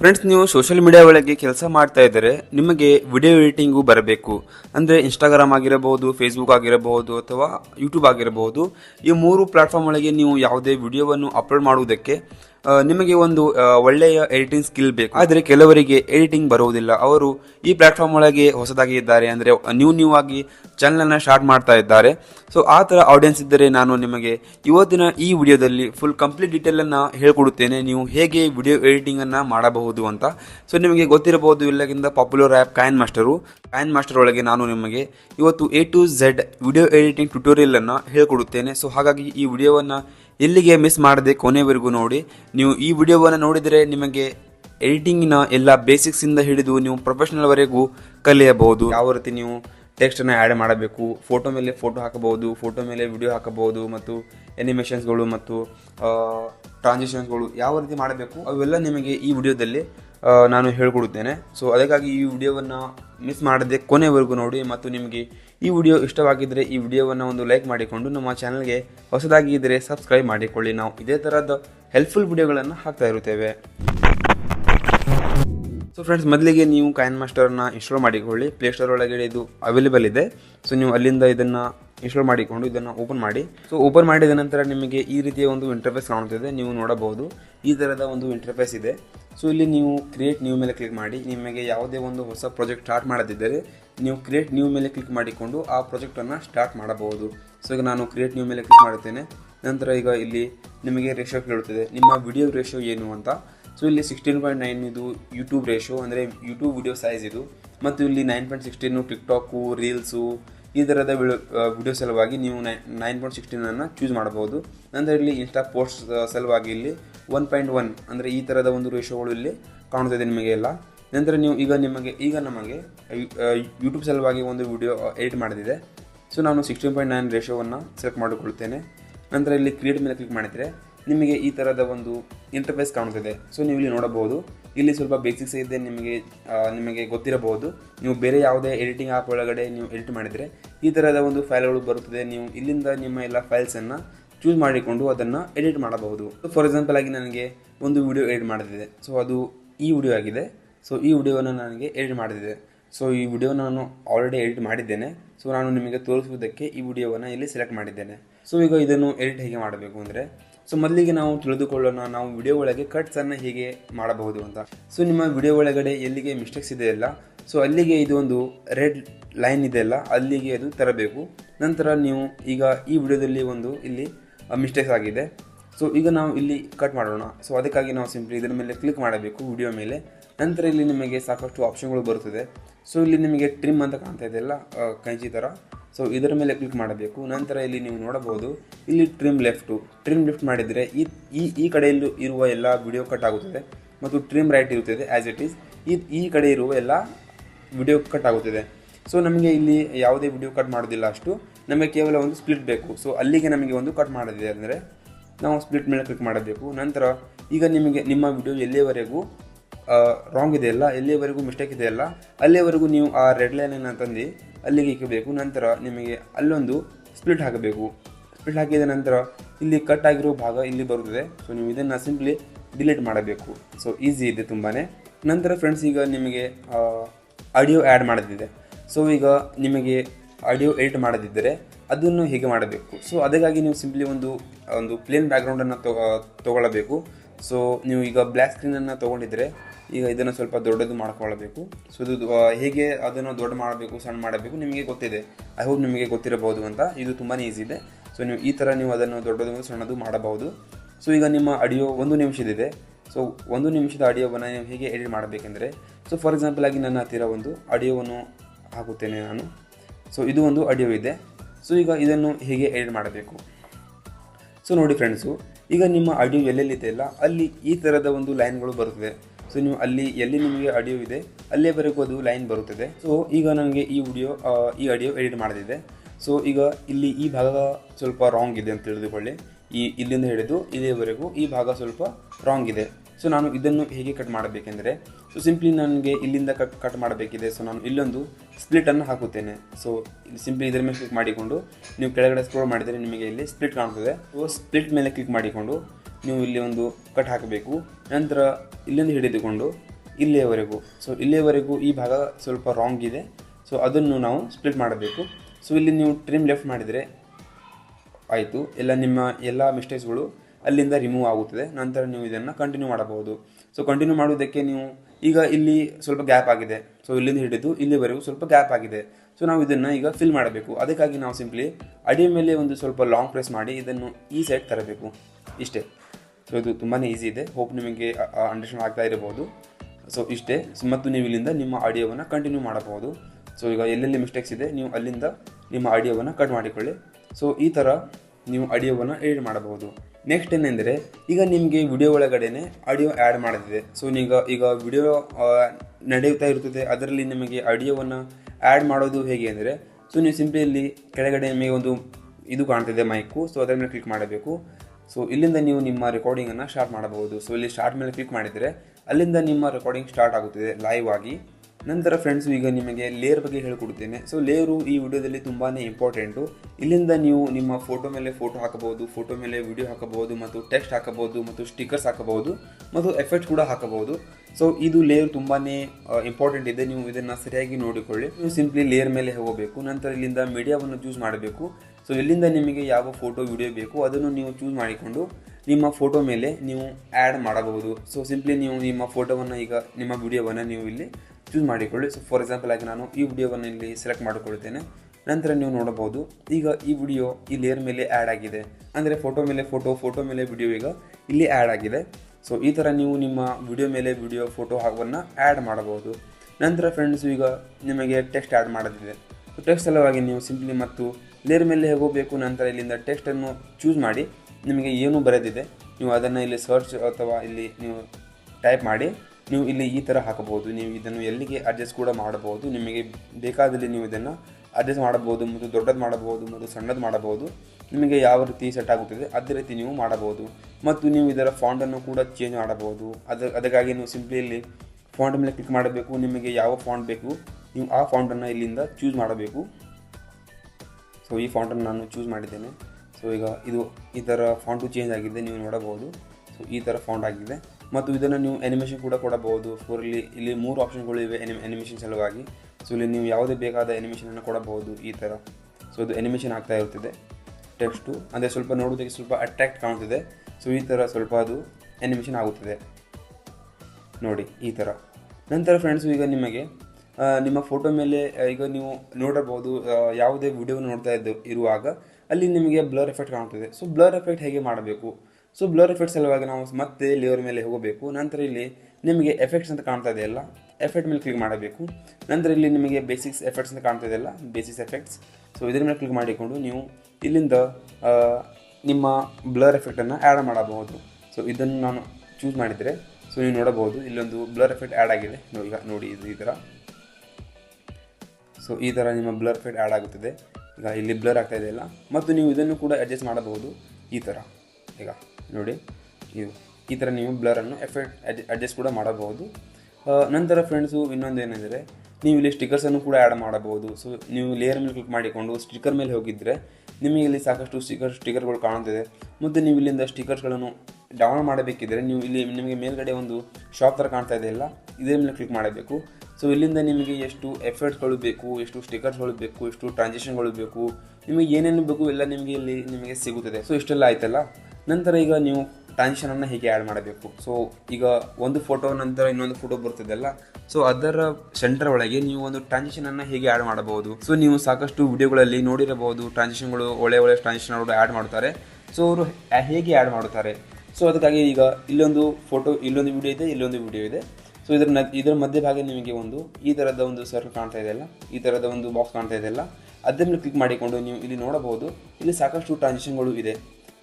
Friends ನೀವು social media ಒಳಗೆ ಕೆಲಸ ಮಾಡ್ತಾ ಇದ್ದರೆ ನಿಮಗೆ ವಿಡಿಯೋ ಎಡಿಟಿಂಗು ಬರಬೇಕು. ಅಂದರೆ ಇನ್ಸ್ಟಾಗ್ರಾಮ್ ಆಗಿರಬಹುದು ಫೇಸ್ಬುಕ್ ಆಗಿರಬಹುದು ಅಥವಾ ಯೂಟ್ಯೂಬ್ ಆಗಿರಬಹುದು. ಈ ಮೂರು ಪ್ಲಾಟ್ಫಾರ್ಮ್ ಒಳಗೆ ನೀವು ಯಾವುದೇ ವಿಡಿಯೋವನ್ನು ಅಪ್ಲೋಡ್ ಮಾಡುವುದಕ್ಕೆ ನಿಮಗೆ ಒಂದು ಒಳ್ಳೆಯ ಎಡಿಟಿಂಗ್ ಸ್ಕಿಲ್ ಬೇಕು. ಆದರೆ ಕೆಲವರಿಗೆ ಎಡಿಟಿಂಗ್ ಬರುವುದಿಲ್ಲ. ಅವರು ಈ ಪ್ಲಾಟ್ಫಾರ್ಮ್ ಒಳಗೆ ಹೊಸದಾಗಿ ಇದ್ದಾರೆ. ಅಂದರೆ ನ್ಯೂ ನ್ಯೂ ಆಗಿ ಚಾನಲನ್ನು ಸ್ಟಾರ್ಟ್ ಮಾಡ್ತಾ ಇದ್ದಾರೆ. ಸೊ ಆ ಥರ ಆಡಿಯನ್ಸ್ ಇದ್ದರೆ ನಾನು ನಿಮಗೆ ಇವತ್ತಿನ ಈ ವಿಡಿಯೋದಲ್ಲಿ ಫುಲ್ ಕಂಪ್ಲೀಟ್ ಡೀಟೇಲನ್ನು ಹೇಳ್ಕೊಡುತ್ತೇನೆ. ನೀವು ಹೇಗೆ ವಿಡಿಯೋ ಎಡಿಟಿಂಗನ್ನು ಮಾಡಬಹುದು ಅಂತ. ಸೊ ನಿಮಗೆ ಗೊತ್ತಿರಬಹುದು ಇಲ್ಲಗಿಂತ popular app coin master coin master ಒಳಗೆ ನಾನು ನಿಮಗೆ ಇವತ್ತು A to Z video editing ಟ್ಯುಟೋರಿಯಲನ್ನು ಹೇಳ್ಕೊಡುತ್ತೇನೆ. ಸೊ ಹಾಗಾಗಿ ಈ ವಿಡಿಯೋವನ್ನು ಎಲ್ಲಿಗೆ ಮಿಸ್ ಮಾಡದೆ ಕೊನೆವರೆಗೂ ನೋಡಿ. ನೀವು ಈ ವಿಡಿಯೋವನ್ನು ನೋಡಿದರೆ ನಿಮಗೆ ಎಡಿಟಿಂಗಿನ ಎಲ್ಲ ಬೇಸಿಕ್ಸಿಂದ ಹಿಡಿದು ನೀವು ಪ್ರೊಫೆಷ್ನಲ್ವರೆಗೂ ಕಲಿಯಬಹುದು. ಯಾವ ರೀತಿ ನೀವು ಟೆಕ್ಸ್ಟನ್ನು ಆ್ಯಡ್ ಮಾಡಬೇಕು ಫೋಟೋ ಮೇಲೆ ಫೋಟೋ ಹಾಕಬಹುದು ಫೋಟೋ ಮೇಲೆ ವಿಡಿಯೋ ಹಾಕಬಹುದು, ಮತ್ತು ಎನಿಮೇಷನ್ಸ್ಗಳು ಮತ್ತು ಟ್ರಾನ್ಸಿಷನ್ಸ್ಗಳು ಯಾವ ರೀತಿ ಮಾಡಬೇಕು, ಅವೆಲ್ಲ ನಿಮಗೆ ಈ ವಿಡಿಯೋದಲ್ಲಿ ನಾನು ಹೇಳಿಕೊಡುತ್ತೇನೆ. ಸೊ ಅದಕ್ಕಾಗಿ ಈ ವಿಡಿಯೋವನ್ನು ಮಿಸ್ ಮಾಡದೆ ಕೊನೆವರೆಗೂ ನೋಡಿ ಮತ್ತು ನಿಮಗೆ ಈ ವಿಡಿಯೋ ಇಷ್ಟವಾಗಿದ್ದರೆ ಈ ವಿಡಿಯೋವನ್ನು ಒಂದು ಲೈಕ್ ಮಾಡಿಕೊಂಡು ನಮ್ಮ ಚಾನಲ್ಗೆ ಹೊಸದಾಗಿ ಇದ್ದರೆ ಸಬ್ಸ್ಕ್ರೈಬ್ ಮಾಡಿಕೊಳ್ಳಿ. ನಾವು ಇದೇ ಥರದ ಹೆಲ್ಪ್ಫುಲ್ ವಿಡಿಯೋಗಳನ್ನು ಹಾಕ್ತಾ ಇರುತ್ತೇವೆ. ಸೊ ಫ್ರೆಂಡ್ಸ್ ಮೊದಲಿಗೆ ನೀವು ಕಾಯಿನ್ ಮಾಸ್ಟರ್ನ ಇನ್ಸ್ಟಾಲ್ ಮಾಡಿಕೊಳ್ಳಿ. ಪ್ಲೇಸ್ಟೋರ್ ಒಳಗಡೆ ಇದು ಅವೈಲೇಬಲ್ ಇದೆ. ಸೊ ನೀವು ಅಲ್ಲಿಂದ ಇದನ್ನು ಇನ್ಸ್ಟಾಲ್ ಮಾಡಿಕೊಂಡು ಇದನ್ನು ಓಪನ್ ಮಾಡಿ. ಸೊ ಓಪನ್ ಮಾಡಿದ ನಂತರ ನಿಮಗೆ ಈ ರೀತಿಯ ಒಂದು ಇಂಟರ್ಫೇಸ್ ಕಾಣುತ್ತಿದೆ. ನೀವು ನೋಡಬಹುದು. ಈ ಥರದ ಒಂದು ಇಂಟರ್ಫೇಸ್ ಇದೆ. ಸೊ ಇಲ್ಲಿ ನೀವು ಕ್ರಿಯೇಟ್ ನ್ಯೂ ಮೇಲೆ ಕ್ಲಿಕ್ ಮಾಡಿ. ನಿಮಗೆ ಯಾವುದೇ ಒಂದು ಹೊಸ ಪ್ರಾಜೆಕ್ಟ್ ಸ್ಟಾರ್ಟ್ ಮಾಡದಿದ್ದರೆ ನೀವು ಕ್ರಿಯೇಟ್ ನ್ಯೂ ಮೇಲೆ ಕ್ಲಿಕ್ ಮಾಡಿಕೊಂಡು ಆ ಪ್ರಾಜೆಕ್ಟನ್ನು ಸ್ಟಾರ್ಟ್ ಮಾಡಬಹುದು. ಸೊ ಈಗ ನಾನು ಕ್ರಿಯೇಟ್ ನ್ಯೂ ಮೇಲೆ ಕ್ಲಿಕ್ ಮಾಡುತ್ತೇನೆ. ನಂತರ ಈಗ ಇಲ್ಲಿ ನಿಮಗೆ ರೇಷಿಯೋ ಕೇಳುತ್ತದೆ. ನಿಮ್ಮ ವಿಡಿಯೋ ರೇಷೋ ಏನು ಅಂತ. ಸೊ ಇಲ್ಲಿ ಸಿಕ್ಸ್ಟೀನ್ ಪಾಯಿಂಟ್ ನೈನ್ ಇದು ಯೂಟ್ಯೂಬ್ ರೇಷೋ ಅಂದರೆ ಯೂಟ್ಯೂಬ್ ವಿಡಿಯೋ ಸೈಜ್ ಇದು. ಮತ್ತು ಇಲ್ಲಿ nine point sixteen TikTok reels ಈ ಥರದ ವಿಡಿಯೋ ಸಲುವಾಗಿ ನೀವು ನೈನ್ ಪಾಯಿಂಟ್ ಸಿಕ್ಸ್ಟೀನನ್ನು ಚೂಸ್ ಮಾಡಬಹುದು. ನಂತರ ಇಲ್ಲಿ ಇನ್ಸ್ಟಾ ಪೋಸ್ಟ್ ಸಲುವಾಗಿ ಇಲ್ಲಿ ಒನ್ ಪಾಯಿಂಟ್ ಒನ್ ಅಂದರೆ ಈ ಥರದ ಒಂದು ರೇಷೋಗಳು ಇಲ್ಲಿ ಕಾಣುತ್ತದೆ ನಿಮಗೆ ಎಲ್ಲ. ನಂತರ ನೀವು ಈಗ ನಿಮಗೆ, ಈಗ ನಮಗೆ ಯೂಟ್ಯೂಬ್ ಸಲುವಾಗಿ ಒಂದು ವಿಡಿಯೋ ಎಡಿಟ್ ಮಾಡಿದೆ. ಸೊ ನಾನು ಸಿಕ್ಸ್ಟೀನ್ ಪಾಯಿಂಟ್ ನೈನ್ ರೇಷೋವನ್ನು ಸೆಲೆಕ್ಟ್ ಮಾಡಿಕೊಳ್ತೇನೆ ನಂತರ ಇಲ್ಲಿ ಕ್ರಿಯೇಟ್ ಮೇಲೆ ಕ್ಲಿಕ್ ಮಾಡಿದರೆ ನಿಮಗೆ ಈ ಥರದ ಒಂದು ಇಂಟರ್ಫೇಸ್ ಕಾಣುತ್ತದೆ. ಸೊ ನೀವು ಇಲ್ಲಿ ನೋಡಬಹುದು. ಇಲ್ಲಿ ಸ್ವಲ್ಪ ಬೇಸಿಕ್ಸ್ ಇದೆ, ನಿಮಗೆ ನಿಮಗೆ ಗೊತ್ತಿರಬಹುದು. ನೀವು ಬೇರೆ ಯಾವುದೇ ಎಡಿಟಿಂಗ್ ಆ್ಯಪ್ ಒಳಗಡೆ ನೀವು ಎಡಿಟ್ ಮಾಡಿದರೆ ಈ ಥರದ ಒಂದು ಫೈಲ್ಗಳು ಬರುತ್ತದೆ. ನೀವು ಇಲ್ಲಿಂದ ನಿಮ್ಮ ಎಲ್ಲ ಫೈಲ್ಸನ್ನು ಚೂಸ್ ಮಾಡಿಕೊಂಡು ಅದನ್ನು ಎಡಿಟ್ ಮಾಡಬಹುದು. ಫಾರ್ ಎಕ್ಸಾಂಪಲ್ ಆಗಿ ನನಗೆ ಒಂದು ವಿಡಿಯೋ ಎಡಿಟ್ ಮಾಡಿದೆ ಸೊ ಅದು ಈ ವಿಡಿಯೋ ಆಗಿದೆ. ಸೊ ಈ ವಿಡಿಯೋವನ್ನು ನನಗೆ ಎಡಿಟ್ ಮಾಡಿದೆ ಸೊ ಈ ವಿಡಿಯೋ ನಾನು ಆಲ್ರೆಡಿ ಎಡಿಟ್ ಮಾಡಿದ್ದೇನೆ. ಸೊ ನಾನು ನಿಮಗೆ ತೋರಿಸುವುದಕ್ಕೆ ಈ ವಿಡಿಯೋವನ್ನು ಇಲ್ಲಿ ಸೆಲೆಕ್ಟ್ ಮಾಡಿದ್ದೇನೆ. ಸೊ ಈಗ ಇದನ್ನು ಎಡಿಟ್ ಹೇಗೆ ಮಾಡಬೇಕು ಅಂದರೆ ಸೊ ಮೊದಲಿಗೆ ನಾವು ತಿಳಿದುಕೊಳ್ಳೋಣ, ನಾವು ವಿಡಿಯೋ ಒಳಗೆ ಕಟ್ಸನ್ನು ಹೇಗೆ ಮಾಡಬಹುದು ಅಂತ. ಸೊ ನಿಮ್ಮ ವಿಡಿಯೋ ಒಳಗಡೆ ಎಲ್ಲಿಗೆ ಮಿಸ್ಟೇಕ್ಸ್ ಇದೆಯಲ್ಲ ಸೊ ಅಲ್ಲಿಗೆ ಇದು ಒಂದು ರೆಡ್ ಲೈನ್ ಇದೆಯಲ್ಲ ಅಲ್ಲಿಗೆ ಅದು ತರಬೇಕು. ನಂತರ ನೀವು ಈಗ ಈ ವಿಡಿಯೋದಲ್ಲಿ ಒಂದು ಇಲ್ಲಿ ಮಿಸ್ಟೇಕ್ಸ್ ಆಗಿದೆ. ಸೊ ಈಗ ನಾವು ಇಲ್ಲಿ ಕಟ್ ಮಾಡೋಣ. ಸೊ ಅದಕ್ಕಾಗಿ ನಾವು ಸಿಂಪ್ಲಿ ಇದರ ಮೇಲೆ ಕ್ಲಿಕ್ ಮಾಡಬೇಕು ವಿಡಿಯೋ ಮೇಲೆ. ನಂತರ ಇಲ್ಲಿ ನಿಮಗೆ ಸಾಕಷ್ಟು ಆಪ್ಷನ್ಗಳು ಬರುತ್ತದೆ. ಸೊ ಇಲ್ಲಿ ನಿಮಗೆ ಟ್ರಿಮ್ ಅಂತ ಕಾಣ್ತಾ ಇದೆಯಲ್ಲ ಕೈಜಿ ಥರ ಸೊ ಇದರ ಮೇಲೆ ಕ್ಲಿಕ್ ಮಾಡಬೇಕು. ನಂತರ ಇಲ್ಲಿ ನೀವು ನೋಡಬಹುದು, ಇಲ್ಲಿ ಟ್ರಿಮ್ ಲೆಫ್ಟು ಟ್ರಿಮ್ ಲೆಫ್ಟ್ ಮಾಡಿದರೆ ಈ ಈ ಕಡೆಯಲ್ಲೂ ಇರುವ ಎಲ್ಲ ವಿಡಿಯೋ ಕಟ್ ಆಗುತ್ತದೆ ಮತ್ತು ಟ್ರಿಮ್ ರೈಟ್ ಇರುತ್ತದೆ ಆ್ಯಸ್ ಇಟ್ ಈಸ್ ಈ ಈ ಕಡೆ ಇರುವ ಎಲ್ಲ ವಿಡಿಯೋ ಕಟ್ ಆಗುತ್ತದೆ. ಸೊ ನಮಗೆ ಇಲ್ಲಿ ಯಾವುದೇ ವಿಡಿಯೋ ಕಟ್ ಮಾಡೋದಿಲ್ಲ ಅಷ್ಟು. ನಮಗೆ ಕೇವಲ ಒಂದು ಸ್ಪ್ಲಿಟ್ ಬೇಕು. ಸೊ ಅಲ್ಲಿಗೆ ನಮಗೆ ಒಂದು ಕಟ್ ಮಾಡೋದಿದೆ ಅಂದರೆ ನಾವು ಸ್ಪ್ಲಿಟ್ ಮೇಲೆ ಕ್ಲಿಕ್ ಮಾಡಬೇಕು. ನಂತರ ಈಗ ನಿಮಗೆ, ನಿಮ್ಮ ವಿಡಿಯೋ ಎಲ್ಲಿಯವರೆಗೂ ರಾಂಗ್ ಇದೆಯಲ್ಲ, ಎಲ್ಲಿಯವರೆಗೂ ಮಿಸ್ಟೇಕ್ ಇದೆಯಲ್ಲ, ಅಲ್ಲಿಯವರೆಗೂ ನೀವು ಆ ರೆಡ್ ಲೈನನ್ನು ತಂದು ಅಲ್ಲಿಗೆ ಇಕ್ಕಬೇಕು ನಂತರ ನಿಮಗೆ ಅಲ್ಲೊಂದು ಸ್ಪ್ಲಿಟ್ ಹಾಕಬೇಕು. ಸ್ಪ್ಲಿಟ್ ಹಾಕಿದ ನಂತರ ಇಲ್ಲಿ ಕಟ್ ಆಗಿರೋ ಭಾಗ ಇಲ್ಲಿ ಬರುತ್ತದೆ. ಸೊ ನೀವು ಇದನ್ನು ಸಿಂಪ್ಲಿ ಡಿಲೀಟ್ ಮಾಡಬೇಕು. ಸೊ ಈಸಿ ಇದೆ ತುಂಬಾ ನಂತರ ಫ್ರೆಂಡ್ಸ್ ಈಗ ನಿಮಗೆ ಆಡಿಯೋ ಆ್ಯಡ್ ಮಾಡೋದಿದೆ. ಸೊ ಈಗ ನಿಮಗೆ ಆಡಿಯೋ ಎಡಿಟ್ ಮಾಡದಿದ್ದರೆ ಅದನ್ನು ಹೇಗೆ ಮಾಡಬೇಕು. ಸೊ ಅದಕ್ಕಾಗಿ ನೀವು ಸಿಂಪ್ಲಿ ಒಂದು ಒಂದು ಪ್ಲೇನ್ ಬ್ಯಾಕ್ಗ್ರೌಂಡನ್ನು ತೊಗೊಳ್ಳಬೇಕು. ಸೊ ನೀವು ಈಗ ಬ್ಲ್ಯಾಕ್ ಸ್ಕ್ರೀನನ್ನು ತೊಗೊಂಡಿದ್ರೆ ಈಗ ಇದನ್ನು ಸ್ವಲ್ಪ ದೊಡ್ಡದು ಮಾಡ್ಕೊಳ್ಬೇಕು. ಸೊ ಇದು ಹೇಗೆ ಅದನ್ನು ದೊಡ್ಡ ಮಾಡಬೇಕು, ಸಣ್ಣ ಮಾಡಬೇಕು ನಿಮಗೆ ಗೊತ್ತಿದೆ. ಐ ಹೋಪ್ ನಿಮಗೆ ಗೊತ್ತಿರಬಹುದು ಅಂತ. ಇದು ತುಂಬಾ ಈಸಿ ಇದೆ. ಸೊ ನೀವು ಈ ಥರ ನೀವು ಅದನ್ನು ದೊಡ್ಡದು ಸಣ್ಣದು ಮಾಡಬಹುದು. ಸೊ ಈಗ ನಿಮ್ಮ ಆಡಿಯೋ ಒಂದು ನಿಮಿಷದಿದೆ. ಸೊ ಒಂದು ನಿಮಿಷದ ಆಡಿಯೋವನ್ನು ನೀವು ಹೇಗೆ ಎಡಿಟ್ ಮಾಡಬೇಕೆಂದರೆ ಸೊ ಫಾರ್ ಎಕ್ಸಾಂಪಲ್ ಆಗಿ ನನ್ನ ಹತ್ತಿರ ಒಂದು ಆಡಿಯೋವನ್ನು ಹಾಕುತ್ತೇನೆ ನಾನು. ಸೊ ಇದು ಒಂದು ಆಡಿಯೋ ಇದೆ. ಸೊ ಈಗ ಇದನ್ನು ಹೇಗೆ ಎಡಿಟ್ ಮಾಡಬೇಕು? ಸೊ ನೋಡಿ ಫ್ರೆಂಡ್ಸು ಈಗ ನಿಮ್ಮ ಆಡಿಯೋ ಎಲ್ಲೆಲ್ಲಿದೆಯಲ್ಲ ಅಲ್ಲಿ ಈ ಥರದ ಒಂದು ಲೈನ್ಗಳು ಬರುತ್ತದೆ. ಸೊ ನೀವು ಅಲ್ಲಿ, ಎಲ್ಲಿ ನಿಮಗೆ ಆಡಿಯೋ ಇದೆ, ಅಲ್ಲಿಯವರೆಗೂ ಅದು ಲೈನ್ ಬರುತ್ತದೆ. ಸೊ ಈಗ ನನಗೆ ಈ ವಿಡಿಯೋ ಈ ಆಡಿಯೋ ಎಡಿಟ್ ಮಾಡಿದೆ ಸೊ ಈಗ ಇಲ್ಲಿ ಈ ಭಾಗ ಸ್ವಲ್ಪ ರಾಂಗ್ ಇದೆ ಅಂತ ತಿಳಿದುಕೊಳ್ಳಿ. ಈ, ಇಲ್ಲಿಂದ ಹಿಡಿದು ಇಲ್ಲಿಯವರೆಗೂ ಈ ಭಾಗ ಸ್ವಲ್ಪ ರಾಂಗ್ ಇದೆ. ಸೊ ನಾನು ಇದನ್ನು ಹೇಗೆ ಕಟ್ ಮಾಡಬೇಕೆಂದರೆ ಸೊ ಸಿಂಪ್ಲಿ ನನಗೆ ಇಲ್ಲಿಂದ ಕಟ್ ಕಟ್ ಮಾಡಬೇಕಿದೆ. ಸೊ ನಾನು ಇಲ್ಲೊಂದು ಸ್ಪ್ಲಿಟನ್ನು ಹಾಕುತ್ತೇನೆ. ಸೊ ಸಿಂಪ್ಲಿ ಇದರ ಮೇಲೆ ಕ್ಲಿಕ್ ಮಾಡಿಕೊಂಡು, ನೀವು ಕೆಳಗಡೆ ಸ್ಕ್ರೋಲ್ ಮಾಡಿದರೆ ನಿಮಗೆ ಇಲ್ಲಿ ಸ್ಪ್ಲಿಟ್ ಕಾಣ್ತದೆ. ಸೊ ಸ್ಪ್ಲಿಟ್ ಮೇಲೆ ಕ್ಲಿಕ್ ಮಾಡಿಕೊಂಡು, ನೀವು ಇಲ್ಲಿ ಒಂದು ಕಟ್ ಹಾಕಬೇಕು. ನಂತರ ಇಲ್ಲಿಂದ ಹಿಡಿದುಕೊಂಡು, ಇಲ್ಲಿಯವರೆಗೂ. ಸೊ ಇಲ್ಲಿಯವರೆಗೂ ಈ ಭಾಗ ಸ್ವಲ್ಪ ರಾಂಗ್ ಇದೆ. ಸೊ ಅದನ್ನು ನಾವು ಸ್ಪ್ಲಿಟ್ ಮಾಡಬೇಕು. ಸೊ ಇಲ್ಲಿ ನೀವು ಟ್ರಿಮ್ ಲೆಫ್ಟ್ ಮಾಡಿದರೆ, ಆಯಿತು. ಎಲ್ಲ ನಿಮ್ಮ, ಎಲ್ಲ ಮಿಸ್ಟೇಕ್ಸ್ಗಳು ಅಲ್ಲಿಂದ ರಿಮೂವ್ ಆಗುತ್ತದೆ. ನಂತರ ನೀವು ಇದನ್ನು ಕಂಟಿನ್ಯೂ ಮಾಡಬಹುದು. ಸೊ ಕಂಟಿನ್ಯೂ ಮಾಡುವುದಕ್ಕೆ ನೀವು ಈಗ ಇಲ್ಲಿ ಸ್ವಲ್ಪ ಗ್ಯಾಪ್ ಆಗಿದೆ. ಸೊ ಇಲ್ಲಿಂದ ಹಿಡಿದು ಇಲ್ಲಿವರೆಗೂ ಸ್ವಲ್ಪ ಗ್ಯಾಪ್ ಆಗಿದೆ. ಸೊ ನಾವು ಇದನ್ನು ಈಗ ಫಿಲ್ ಮಾಡಬೇಕು. ಅದಕ್ಕಾಗಿ ನಾವು ಸಿಂಪ್ಲಿ ಅಡಿಯ ಮೇಲೆ ಒಂದು ಸ್ವಲ್ಪ ಲಾಂಗ್ ಪ್ರೆಸ್ ಮಾಡಿ ಇದನ್ನು ಈ ಸೈಡ್ ತರಬೇಕು. ಇಷ್ಟೇ. ಸೊ ಇದು ತುಂಬಾ ಈಸಿ ಇದೆ. ಹೋಪ್ ನಿಮಗೆ ಅಂಡರ್ಸ್ಟ್ಯಾಂಡ್ ಆಗ್ತಾ ಇರಬಹುದು. ಸೊ ಇಷ್ಟೇ. ಮತ್ತು ನೀವು ಇಲ್ಲಿಂದ ನಿಮ್ಮ ಆಡಿಯೋವನ್ನು ಕಂಟಿನ್ಯೂ ಮಾಡಬಹುದು. ಸೊ ಈಗ ಎಲ್ಲೆಲ್ಲಿ ಮಿಸ್ಟೇಕ್ಸ್ ಇದೆ, ನೀವು ಅಲ್ಲಿಂದ ನಿಮ್ಮ ಆಡಿಯೋವನ್ನು ಕಟ್ ಮಾಡಿಕೊಳ್ಳಿ. ಸೊ ಈ ಥರ ನೀವು ಆಡಿಯೋವನ್ನು ಎಡಿಟ್ ಮಾಡಬಹುದು. ನೆಕ್ಸ್ಟ್ ಏನೆಂದರೆ ಈಗ ನಿಮಗೆ ವಿಡಿಯೋ ಒಳಗಡೆನೆ ಆಡಿಯೋ ಆ್ಯಡ್ ಮಾಡ್ತಿದೆ. ಸೊ ಈಗ ಈಗ ವಿಡಿಯೋ ನಡೆಯುತ್ತಾ ಇರ್ತದೆ ಅದರಲ್ಲಿ ನಿಮಗೆ ಆಡಿಯೋವನ್ನು ಆ್ಯಡ್ ಮಾಡೋದು ಹೇಗೆ ಅಂದರೆ ಸೊ ನೀವು ಸಿಂಪ್ಲಿ ಇಲ್ಲಿ ಕೆಳಗಡೆ ನಿಮಗೆ ಒಂದು ಇದು ಕಾಣ್ತಿದೆ ಮೈಕು ಸೊ ಅದರ ಮೇಲೆ ಕ್ಲಿಕ್ ಮಾಡಬೇಕು. ಸೊ ಇಲ್ಲಿಂದ ನೀವು ನಿಮ್ಮ ರೆಕಾರ್ಡಿಂಗನ್ನು ಸ್ಟಾರ್ಟ್ ಮಾಡಬಹುದು. ಸೊ ಇಲ್ಲಿ ಸ್ಟಾರ್ಟ್ ಮೇಲೆ ಕ್ಲಿಕ್ ಮಾಡಿದರೆ, ಅಲ್ಲಿಂದ ನಿಮ್ಮ ರೆಕಾರ್ಡಿಂಗ್ ಸ್ಟಾರ್ಟ್ ಆಗುತ್ತಿದೆ ಲೈವ್ ಆಗಿ. ನಂತರ ಫ್ರೆಂಡ್ಸ್ ಈಗ ನಿಮಗೆ ಲೇಯರ್ ಬಗ್ಗೆ ಹೇಳಿಕೊಡುತ್ತೇನೆ ಸೊ ಲೇಯರು ಈ ವಿಡಿಯೋದಲ್ಲಿ ತುಂಬಾ ಇಂಪಾರ್ಟೆಂಟು ಇಲ್ಲಿಂದ ನೀವು ನಿಮ್ಮ ಫೋಟೋ ಮೇಲೆ ಫೋಟೋ ಹಾಕಬಹುದು ಫೋಟೋ ಮೇಲೆ ವಿಡಿಯೋ ಹಾಕಬಹುದು, ಮತ್ತು ಟೆಕ್ಸ್ಟ್ ಹಾಕಬಹುದು, ಮತ್ತು ಸ್ಟಿಕರ್ಸ್ ಹಾಕಬಹುದು, ಮತ್ತು ಎಫೆಕ್ಟ್ ಕೂಡ ಹಾಕಬಹುದು. ಸೊ ಇದು ಲೇಯರ್ ತುಂಬಾ ಇಂಪಾರ್ಟೆಂಟ್ ಇದೆ. ನೀವು ಇದನ್ನು ಸರಿಯಾಗಿ ನೋಡಿಕೊಳ್ಳಿ. ನೀವು ಸಿಂಪ್ಲಿ ಲೇಯರ್ ಮೇಲೆ ಹೋಗಬೇಕು. ನಂತರ ಇಲ್ಲಿಂದ ಮೀಡಿಯಾವನ್ನು ಚೂಸ್ ಮಾಡಬೇಕು. ಸೊ ಇಲ್ಲಿಂದ ನಿಮಗೆ ಯಾವ ಫೋಟೋ ವಿಡಿಯೋ ಬೇಕು, ಅದನ್ನು ನೀವು ಚೂಸ್ ಮಾಡಿಕೊಂಡು ನಿಮ್ಮ ಫೋಟೋ ಮೇಲೆ ನೀವು ಆ್ಯಡ್ ಮಾಡಬಹುದು. ಸೊ ಸಿಂಪ್ಲಿ ನೀವು ನಿಮ್ಮ ಫೋಟೋವನ್ನು ಈಗ, ನಿಮ್ಮ ವಿಡಿಯೋವನ್ನು ನೀವು ಇಲ್ಲಿ ಚೂಸ್ ಮಾಡಿಕೊಳ್ಳಿ. ಸೊ ಫಾರ್ ಎಕ್ಸಾಂಪಲ್ ಆಗಿ ನಾನು ಈ ವಿಡಿಯೋವನ್ನು ಇಲ್ಲಿ ಸೆಲೆಕ್ಟ್ ಮಾಡಿಕೊಳ್ತೇನೆ. ನಂತರ ನೀವು ನೋಡಬಹುದು, ಈಗ ಈ ವಿಡಿಯೋ ಈ ಲೇಯರ್ ಮೇಲೆ ಆ್ಯಡ್ ಆಗಿದೆ. ಅಂದರೆ ಫೋಟೋ ಮೇಲೆ ಫೋಟೋ ಫೋಟೋ ಮೇಲೆ ವಿಡಿಯೋ ಈಗ ಇಲ್ಲಿ ಆ್ಯಡ್ ಆಗಿದೆ. ಸೊ ಈ ಥರ ನೀವು ನಿಮ್ಮ ವಿಡಿಯೋ ಮೇಲೆ ವಿಡಿಯೋ ಫೋಟೋ ಹಾಗನ್ನು ಆ್ಯಡ್ ಮಾಡಬಹುದು. ನಂತರ ಫ್ರೆಂಡ್ಸ್ ಈಗ ನಿಮಗೆ ಟೆಕ್ಸ್ಟ್ ಆ್ಯಡ್ ಮಾಡೋದಿದೆ. ಸೊ ಟೆಕ್ಸ್ಟ್ ಸಲುವಾಗಿ ನೀವು ಸಿಂಪ್ಲಿ ಮತ್ತು ಲೇಯರ್ ಮೇಲೆ ಹೋಗಬೇಕು, ನಂತರ ಇಲ್ಲಿಂದ ಟೆಕ್ಸ್ಟನ್ನು ಚೂಸ್ ಮಾಡಿ. ನಿಮಗೆ ಏನು ಬರೆದಿದೆ, ನೀವು ಅದನ್ನು ಇಲ್ಲಿ ಸರ್ಚ್ ಅಥವಾ ಇಲ್ಲಿ ನೀವು ಟೈಪ್ ಮಾಡಿ. ನೀವು ಇಲ್ಲಿ ಈ ಥರ ಹಾಕಬಹುದು, ನೀವು ಇದನ್ನು ಎಲ್ಲಿಗೆ ಅಡ್ಜಸ್ಟ್ ಕೂಡ ಮಾಡಬಹುದು, ನಿಮಗೆ ಬೇಕಾದಲ್ಲಿ ನೀವು ಇದನ್ನು ಅಡ್ಜಸ್ಟ್ ಮಾಡಬಹುದು, ಮತ್ತು ದೊಡ್ಡದು ಮಾಡಬಹುದು, ಮತ್ತು ಸಣ್ಣದು ಮಾಡಬಹುದು, ನಿಮಗೆ ಯಾವ ರೀತಿ ಸೆಟ್ ಆಗುತ್ತದೆ, ಅದೇ ರೀತಿ ನೀವು ಮಾಡಬಹುದು. ಮತ್ತು ನೀವು ಇದರ ಫಾಂಡನ್ನು ಕೂಡ ಚೇಂಜ್ ಮಾಡಬಹುದು. ಅದ, ಅದಕ್ಕಾಗಿ ನೀವು ಸಿಂಪ್ಲಿ ಇಲ್ಲಿ ಫಾಂಟ್ ಮೇಲೆ ಕ್ಲಿಕ್ ಮಾಡಬೇಕು, ನಿಮಗೆ ಯಾವ ಫಾಂಟ್ ಬೇಕು, ನೀವು ಆ ಫಾಂಡನ್ನು ಇಲ್ಲಿಂದ ಚೂಸ್ ಮಾಡಬೇಕು. ಸೊ ಈ ಫಾಂಡನ್ನು ನಾನು ಚೂಸ್ ಮಾಡಿದ್ದೇನೆ. ಸೊ ಈಗ ಇದು ಈ ಥರ ಫಾಂಟು ಚೇಂಜ್ ಆಗಿದೆ, ನೀವು ನೋಡಬಹುದು. ಸೊ ಈ ಥರ ಫಾಂಟ್ ಆಗಿದೆ. ಮತ್ತು ಇದನ್ನು ನೀವು ಅನಿಮೇಷನ್ ಕೂಡ ಕೊಡಬಹುದು. ಫೋರ್ ಇಲ್ಲಿ ಇಲ್ಲಿ ಮೂರು ಆಪ್ಷನ್ಗಳು ಇವೆ ಎನಿ ಅನಿಮೇಷನ್ ಸಲುವಾಗಿ. ಸೊ ಇಲ್ಲಿ ನೀವು ಯಾವುದೇ ಬೇಕಾದ ಅನಿಮೇಷನನ್ನು ಕೊಡಬಹುದು ಈ ಥರ ಸೊ ಅದು ಅನಿಮೇಷನ್ ಆಗ್ತಾ ಇರ್ತದೆ ಟೆಕ್ಸ್ಟು ಅಂದರೆ ಸ್ವಲ್ಪ ನೋಡೋದಕ್ಕೆ ಸ್ವಲ್ಪ ಅಟ್ರ್ಯಾಕ್ಟ್ ಕಾಣ್ತಿದೆ ಸೊ ಈ ಥರ ಸ್ವಲ್ಪ ಅದು ಅನಿಮೇಷನ್ ಆಗುತ್ತದೆ. ನೋಡಿ, ಈ ಥರ ನಂತರ ಫ್ರೆಂಡ್ಸು ಈಗ ನಿಮಗೆ ನಿಮ್ಮ ಫೋಟೋ ಮೇಲೆ ಈಗ ನೀವು ನೋಡಬಹುದು ಯಾವುದೇ ವಿಡಿಯೋ ನೋಡ್ತಾ ಇದ್ದು, ಇರುವಾಗ, ಅಲ್ಲಿ ನಿಮಗೆ ಬ್ಲರ್ ಎಫೆಕ್ಟ್ ಕಾಣುತ್ತದೆ. ಸೊ ಬ್ಲರ್ ಎಫೆಕ್ಟ್ ಹೇಗೆ ಮಾಡಬೇಕು? ಸೊ ಬ್ಲರ್ ಎಫೆಕ್ಟ್ಸ್ ಸಲುವಾಗಿ ನಾವು ಮತ್ತೆ ಲೇವರ್ ಮೇಲೆ ಹೋಗಬೇಕು. ನಂತರ ಇಲ್ಲಿ ನಿಮಗೆ ಎಫೆಕ್ಟ್ಸ್ ಅಂತ ಕಾಣ್ತಾ ಇದೆಯಲ್ಲ ಎಫೆಕ್ಟ್ ಮೇಲೆ ಕ್ಲಿಕ್ ಮಾಡಬೇಕು. ನಂತರ ಇಲ್ಲಿ ನಿಮಗೆ ಬೇಸಿಕ್ಸ್ ಎಫೆಕ್ಟ್ಸ್ ಅಂತ ಕಾಣ್ತಾ ಇದೆಯಲ್ಲ ಬೇಸಿಕ್ಸ್ ಎಫೆಕ್ಟ್ಸ್ ಸೊ ಇದರ ಮೇಲೆ ಕ್ಲಿಕ್ ಮಾಡಿಕೊಂಡು ನೀವು ಇಲ್ಲಿಂದ ನಿಮ್ಮ ಬ್ಲರ್ ಎಫೆಕ್ಟನ್ನು ಆ್ಯಡ್ ಮಾಡಬಹುದು. ಸೊ ಇದನ್ನು ನಾನು ಚೂಸ್ ಮಾಡಿದರೆ ಸೊ ನೀವು ನೋಡಬಹುದು. ಇಲ್ಲೊಂದು ಬ್ಲರ್ ಎಫೆಕ್ಟ್ ಆ್ಯಡ್ ಆಗಿದೆ. ಈಗ ನೋಡಿ ಇದು ಈ ಥರ ಸೊ ಈ ಥರ ನಿಮ್ಮ ಬ್ಲರ್ ಎಫೆಕ್ಟ್ ಆ್ಯಡ್ ಆಗುತ್ತದೆ. ಈಗ ಇಲ್ಲಿ ಬ್ಲರ್ ಆಗ್ತಾ ಇದೆಯಲ್ಲ ಮತ್ತು ನೀವು ಇದನ್ನು ಕೂಡ ಅಡ್ಜಸ್ಟ್ ಮಾಡಬಹುದು. ಈ ಥರ ಈಗ. ನೋಡಿ ಇದು ಈ ಥರ ನೀವು ಬ್ಲರನ್ನು ಎಫೆಕ್ಟ್ ಅಡ್ಜಸ್ಟ್ ಕೂಡ ಮಾಡಬಹುದು. ನಂತರ ಫ್ರೆಂಡ್ಸು ಇನ್ನೊಂದು ಏನೆಂದರೆ, ನೀವು ಇಲ್ಲಿ ಸ್ಟಿಕರ್ಸನ್ನು ಕೂಡ ಆ್ಯಡ್ ಮಾಡಬಹುದು. ಸೊ ನೀವು ಲೇಯರ್ ಮೇಲೆ ಕ್ಲಿಕ್ ಮಾಡಿಕೊಂಡು ಸ್ಟಿಕರ್ ಮೇಲೆ ಹೋಗಿದ್ದರೆ ನಿಮಗೆ ಇಲ್ಲಿ ಸಾಕಷ್ಟು ಸ್ಟಿಕರ್ ಸ್ಟಿಕರ್ಗಳು ಕಾಣುತ್ತದೆ. ಮತ್ತು ನೀವು ಇಲ್ಲಿಂದ ಸ್ಟಿಕರ್ಸ್ಗಳನ್ನು ಡೌನ್ಲೋಡ್ ಮಾಡಬೇಕಿದ್ದರೆ ನೀವು ಇಲ್ಲಿ ನಿಮಗೆ ಮೇಲ್ಗಡೆ ಒಂದು ಶಾಪ್ ಥರ ಕಾಣ್ತಾ ಇದೆಯಲ್ಲ ಇದ್ರ ಮೇಲೆ ಕ್ಲಿಕ್ ಮಾಡಬೇಕು. ಸೊ ಇಲ್ಲಿಂದ ನಿಮಗೆ ಎಷ್ಟು ಎಫರ್ಟ್ಸ್ಗಳು ಬೇಕು, ಎಷ್ಟು ಸ್ಟಿಕರ್ಸ್ಗಳು ಬೇಕು, ಎಷ್ಟು ಟ್ರಾನ್ಸಾಕ್ಷನ್ಗಳು ಬೇಕು, ನಿಮಗೆ ಏನೇನು ಬೇಕು ಎಲ್ಲ ನಿಮಗೆ ಇಲ್ಲಿ ನಿಮಗೆ ಸಿಗುತ್ತದೆ. ಸೊ ಇಷ್ಟೆಲ್ಲ ಆಯ್ತಲ್ಲ? ನಂತರ ಈಗ ನೀವು ಟ್ರಾನ್ಸಿಷನನ್ನು ಹೇಗೆ ಆ್ಯಡ್ ಮಾಡಬೇಕು. ಸೊ ಈಗ ಒಂದು ಫೋಟೋ ನಂತರ ಇನ್ನೊಂದು ಫೋಟೋ ಬರ್ತದಲ್ಲ? ಸೊ ಅದರ ಸೆಂಟರ್ ಒಳಗೆ ನೀವು ಒಂದು ಟ್ರಾನ್ಸಿಷನನ್ನು ಹೇಗೆ ಆ್ಯಡ್ ಮಾಡಬಹುದು. ಸೊ ನೀವು ಸಾಕಷ್ಟು ವಿಡಿಯೋಗಳಲ್ಲಿ ನೋಡಿರಬಹುದು ಟ್ರಾನ್ಸಿಷನ್ಗಳು ಒಳ್ಳೆ ಒಳ್ಳೆ ಟ್ರಾನ್ಸಿಷನ್ ಅವರು ಆ್ಯಡ್ ಮಾಡ್ತಾರೆ. ಸೊ ಅವರು ಹೇಗೆ ಆ್ಯಡ್ ಮಾಡುತ್ತಾರೆ? ಸೊ ಅದಕ್ಕಾಗಿ ಈಗ ಇಲ್ಲೊಂದು ಫೋಟೋ ಇಲ್ಲೊಂದು ವಿಡಿಯೋ ಇದೆ, ಇಲ್ಲೊಂದು ವಿಡಿಯೋ ಇದೆ. ಸೊ ಇದರ ಇದರ ಮಧ್ಯಭಾಗ ನಿಮಗೆ ಒಂದು ಈ ಥರದ ಒಂದು ಸರ್ಕಲ್ ಕಾಣ್ತಾ ಇದೆಯಲ್ಲ ಈ ಥರದ ಒಂದು ಬಾಕ್ಸ್ ಕಾಣ್ತಾ ಇದೆಯಲ್ಲ ಅದನ್ನು ಕ್ಲಿಕ್ ಮಾಡಿಕೊಂಡು ನೀವು ಇಲ್ಲಿ ನೋಡಬಹುದು. ಇಲ್ಲಿ ಸಾಕಷ್ಟು ಟ್ರಾನ್ಸಿಷನ್ಗಳು ಇದೆ.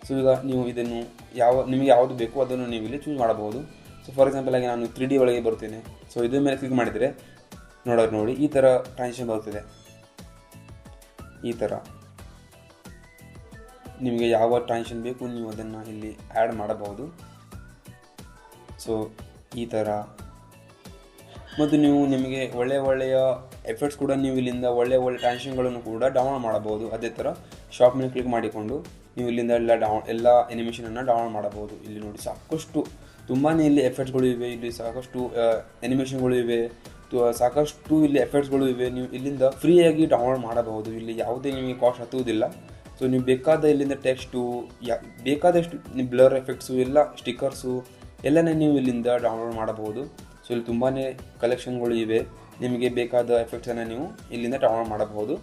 ಸೊ ಈಗ ನೀವು ಇದನ್ನು ಯಾವ, ನಿಮಗೆ ಯಾವುದು ಬೇಕು ಅದನ್ನು ನೀವು ಇಲ್ಲಿ ಚೂಸ್ ಮಾಡಬಹುದು. ಸೊ ಫಾರ್ ಎಕ್ಸಾಂಪಲ್ ಆಗಿ ನಾನು ತ್ರೀ ಡಿ ಒಳಗೆ ಬರ್ತೇನೆ ಸೊ ಇದ್ರ ಮೇಲೆ ಕ್ಲಿಕ್ ಮಾಡಿದರೆ ನೋಡೋರು ನೋಡಿ, ಈ ಥರ ಟ್ರಾನ್ಸಿಷನ್ ಬರ್ತದೆ ಈ ಥರ ನಿಮಗೆ ಯಾವ ಟ್ರಾನ್ಸಿಷನ್ ಬೇಕು ನೀವು ಅದನ್ನು ಇಲ್ಲಿ ಆ್ಯಡ್ ಮಾಡಬಹುದು. ಸೊ ಈ ಥರ ಮತ್ತು ನೀವು ನಿಮಗೆ ಒಳ್ಳೆಯ ಒಳ್ಳೆಯ ಎಫೆಕ್ಟ್ಸ್ ಕೂಡ ನೀವು ಇಲ್ಲಿಂದ ಒಳ್ಳೆಯ ಒಳ್ಳೆ ಟ್ರಾನ್ಸಾಕ್ಷನ್ಗಳನ್ನು ಕೂಡ ಡೌನ್ಲೋಡ್ ಮಾಡಬಹುದು. ಅದೇ ಥರ ಶಾಪ್ ಮೇಲೆ ಕ್ಲಿಕ್ ಮಾಡಿಕೊಂಡು. ನೀವು ಇಲ್ಲಿಂದ ಎಲ್ಲ ಡೌನ್ ಎಲ್ಲ ಅನಿಮೇಷನನ್ನು ಡೌನ್ಲೋಡ್ ಮಾಡಬಹುದು. ಇಲ್ಲಿ ನೋಡಿ ಸಾಕಷ್ಟು ತುಂಬಾ ಇಲ್ಲಿ ಎಫೆಕ್ಟ್ಸ್ಗಳು ಇವೆ. ಇಲ್ಲಿ ಸಾಕಷ್ಟು ಅನಿಮೇಷನ್ಗಳು ಇವೆ. ಸಾಕಷ್ಟು ಇಲ್ಲಿ ಎಫೆಕ್ಟ್ಸ್ಗಳು ಇವೆ. ನೀವು ಇಲ್ಲಿಂದ ಫ್ರೀಯಾಗಿ ಡೌನ್ಲೋಡ್ ಮಾಡಬಹುದು. ಇಲ್ಲಿ ಯಾವುದೇ ನಿಮಗೆ ಕಾಸ್ಟ್ ಹತ್ತುವುದಿಲ್ಲ. ಸೊ ನೀವು ಬೇಕಾದ ಇಲ್ಲಿಂದ ಟೆಕ್ಸ್ಟು ಯಾ, ಬೇಕಾದಷ್ಟು ನಿಮ್ಮ ಬ್ಲರ್ ಎಫೆಕ್ಟ್ಸು ಎಲ್ಲ ಸ್ಟಿಕ್ಕರ್ಸು ಎಲ್ಲನೇ ನೀವು ಇಲ್ಲಿಂದ ಡೌನ್ಲೋಡ್ ಮಾಡಬಹುದು. ಸೊ ಇಲ್ಲಿ ತುಂಬಾ ಕಲೆಕ್ಷನ್ಗಳು ಇವೆ. ನಿಮಗೆ ಬೇಕಾದ ಎಫೆಕ್ಟ್ಸನ್ನು ನೀವು ಇಲ್ಲಿಂದ ಡೌನ್ಲೋಡ್ ಮಾಡಬಹುದು.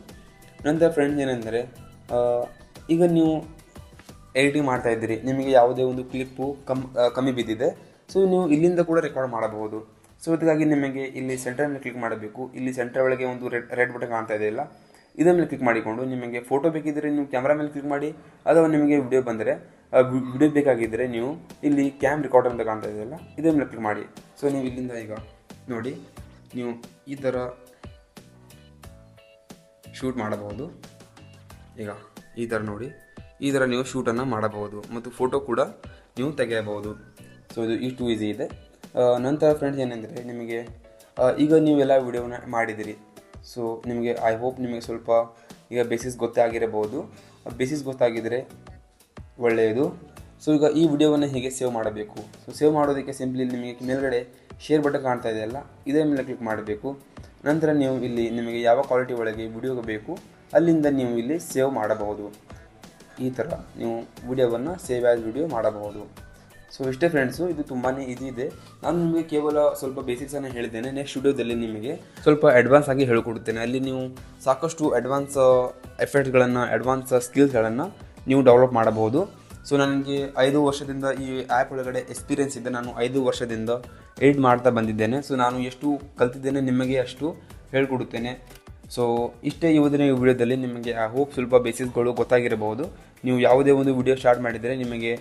ನಂತರ ಫ್ರೆಂಡ್ಸ್ ಏನೆಂದರೆ ಈಗ ನೀವು ಎಡಿಟಿಂಗ್ ಮಾಡ್ತಾ ಇದ್ದೀರಿ. ನಿಮಗೆ ಯಾವುದೇ ಒಂದು ಕ್ಲಿಪ್ಪು ಕಮ್ ಕಮ್ಮಿ ಬಿದ್ದಿದೆ. ಸೊ ನೀವು ಇಲ್ಲಿಂದ ಕೂಡ ರೆಕಾರ್ಡ್ ಮಾಡಬಹುದು. ಸೊ ಅದಕ್ಕಾಗಿ ನಿಮಗೆ ಇಲ್ಲಿ ಸೆಂಟರ್ ಮೇಲೆ ಕ್ಲಿಕ್ ಮಾಡಬೇಕು. ಇಲ್ಲಿ ಸೆಂಟರ್ ಒಳಗೆ ಒಂದು ರೆಡ್ ರೆಡ್ ಬಟನ್ ಕಾಣ್ತಾ ಇದೆ ಇಲ್ಲ ಇದರ ಮೇಲೆ ಕ್ಲಿಕ್ ಮಾಡಿಕೊಂಡು ನಿಮಗೆ ಫೋಟೋ ಬೇಕಿದ್ದರೆ ನೀವು ಕ್ಯಾಮ್ರಾ ಮೇಲೆ ಕ್ಲಿಕ್ ಮಾಡಿ, ಅಥವಾ ನಿಮಗೆ ವಿಡಿಯೋ ಬಂದರೆ ವಿಡಿಯೋ ಬೇಕಾಗಿದ್ದರೆ ನೀವು ಇಲ್ಲಿ ಕ್ಯಾಮ್ ರೆಕಾರ್ಡರ್ ಅಂತ ಕಾಣ್ತಾ ಇದೆಯಲ್ಲ ಇದರ ಮೇಲೆ ಕ್ಲಿಕ್ ಮಾಡಿ. ಸೊ ನೀವು ಇಲ್ಲಿಂದ ಈಗ ನೋಡಿ, ನೀವು ಈ ಥರ ಶೂಟ್ ಮಾಡಬಹುದು. ಈಗ ಈ ಥರ ನೋಡಿ. ಈ ಥರ ನೀವು ಶೂಟನ್ನು ಮಾಡಬಹುದು ಮತ್ತು ಫೋಟೋ ಕೂಡ ನೀವು ತೆಗೆಯಬಹುದು. ಸೊ ಇದು ಇಷ್ಟು ಈಸಿ ಇದೆ. ನಂತರ ಫ್ರೆಂಡ್ಸ್ ಏನೆಂದರೆ ನಿಮಗೆ ಈಗ ನೀವೆಲ್ಲ ವಿಡಿಯೋನ ಮಾಡಿದಿರಿ. ಸೊ ನಿಮಗೆ ಐ ಹೋಪ್ ನಿಮಗೆ ಸ್ವಲ್ಪ ಈಗ ಬೇಸಿಸ್ ಗೊತ್ತಾಗಿರಬಹುದು. ಬೇಸಿಸ್ ಗೊತ್ತಾಗಿದ್ದರೆ ಒಳ್ಳೆಯದು. ಸೊ ಈಗ ಈ ವಿಡಿಯೋವನ್ನು ಹೇಗೆ ಸೇವ್ ಮಾಡಬೇಕು? ಸೊ ಸೇವ್ ಮಾಡೋದಕ್ಕೆ ಸಿಂಪ್ಲಿ ನಿಮಗೆ ಮೇಲ್ಗಡೆ ಶೇರ್ ಬಟನ್ ಕಾಣ್ತಾ ಇದೆಯಲ್ಲ ಇದೇ ಮೇಲೆ ಕ್ಲಿಕ್ ಮಾಡಬೇಕು. ನಂತರ ನೀವು ಇಲ್ಲಿ ನಿಮಗೆ ಯಾವ ಕ್ವಾಲಿಟಿ ಒಳಗೆ ವಿಡಿಯೋ ಬೇಕು, ಅಲ್ಲಿಂದ ನೀವು ಇಲ್ಲಿ ಸೇವ್ ಮಾಡಬಹುದು. ಈ ಥರ ನೀವು ವಿಡಿಯೋವನ್ನು ಸೇವ್ ಆ್ಯಸ್ ವಿಡಿಯೋ ಮಾಡಬಹುದು. ಸೊ ಇಷ್ಟೇ ಫ್ರೆಂಡ್ಸು ಇದು ತುಂಬಾ ಇದೆ. ನಾನು ನಿಮಗೆ ಕೇವಲ ಸ್ವಲ್ಪ ಬೇಸಿಕ್ಸನ್ನು ಹೇಳಿದ್ದೇನೆ ನೆಕ್ಸ್ಟ್ ವಿಡಿಯೋದಲ್ಲಿ ನಿಮಗೆ ಸ್ವಲ್ಪ ಅಡ್ವಾನ್ಸ್ ಆಗಿ ಹೇಳಿಕೊಡುತ್ತೇನೆ ಅಲ್ಲಿ ನೀವು ಸಾಕಷ್ಟು ಅಡ್ವಾನ್ಸ್ ಎಫೆಕ್ಟ್ಗಳನ್ನು ಅಡ್ವಾನ್ಸ್ ಸ್ಕಿಲ್ಸ್ಗಳನ್ನು ನೀವು ಡೆವಲಪ್ ಮಾಡಬಹುದು. ಸೊ ನನಗೆ ಐದು ವರ್ಷದಿಂದ ಈ ಆ್ಯಪ್ ಒಳಗಡೆ ಎಕ್ಸ್ಪೀರಿಯನ್ಸ್ ಇದೆ. ನಾನು ಐದು ವರ್ಷದಿಂದ ಎಡಿಟ್ ಮಾಡ್ತಾ ಬಂದಿದ್ದೇನೆ. ಸೊ ನಾನು ಎಷ್ಟು ಕಲ್ತಿದ್ದೇನೆ ನಿಮಗೆ ಅಷ್ಟು ಹೇಳ್ಕೊಡುತ್ತೇನೆ. ಸೊ ಇಷ್ಟೇ ಇವತ್ತಿನ ಈ ವಿಡಿಯೋದಲ್ಲಿ ನಿಮಗೆ ಐ ಹೋಪ್ ಸ್ವಲ್ಪ ಬೇಸಿಸ್ಗಳು ಗೊತ್ತಾಗಿರಬಹುದು. ನೀವು ಯಾವುದೇ ಒಂದು ವಿಡಿಯೋ ಸ್ಟಾರ್ಟ್ ಮಾಡಿದರೆ ನಿಮಗೆ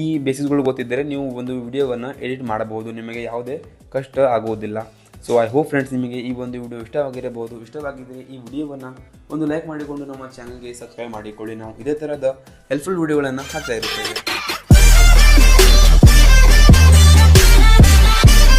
ಈ ಬೇಸಿಸ್ಗಳು ಗೊತ್ತಿದ್ದರೆ ನೀವು ಒಂದು ವಿಡಿಯೋವನ್ನು ಎಡಿಟ್ ಮಾಡಬಹುದು. ನಿಮಗೆ ಯಾವುದೇ ಕಷ್ಟ ಆಗುವುದಿಲ್ಲ. ಸೊ ಐ ಹೋಪ್ ಫ್ರೆಂಡ್ಸ್ ನಿಮಗೆ ಈ ಒಂದು ವಿಡಿಯೋ ಇಷ್ಟವಾಗಿರಬಹುದು. ಇಷ್ಟವಾಗಿದ್ದರೆ ಈ ವಿಡಿಯೋವನ್ನು ಒಂದು ಲೈಕ್ ಮಾಡಿಕೊಂಡು ನಮ್ಮ ಚಾನಲ್ಗೆ ಸಬ್ಸ್ಕ್ರೈಬ್ ಮಾಡಿಕೊಳ್ಳಿ. ನಾವು ಇದೇ ಥರದ ಹೆಲ್ಪ್ಫುಲ್ ವಿಡಿಯೋಗಳನ್ನು ಹಾಕ್ತಾ ಇರುತ್ತೇವೆ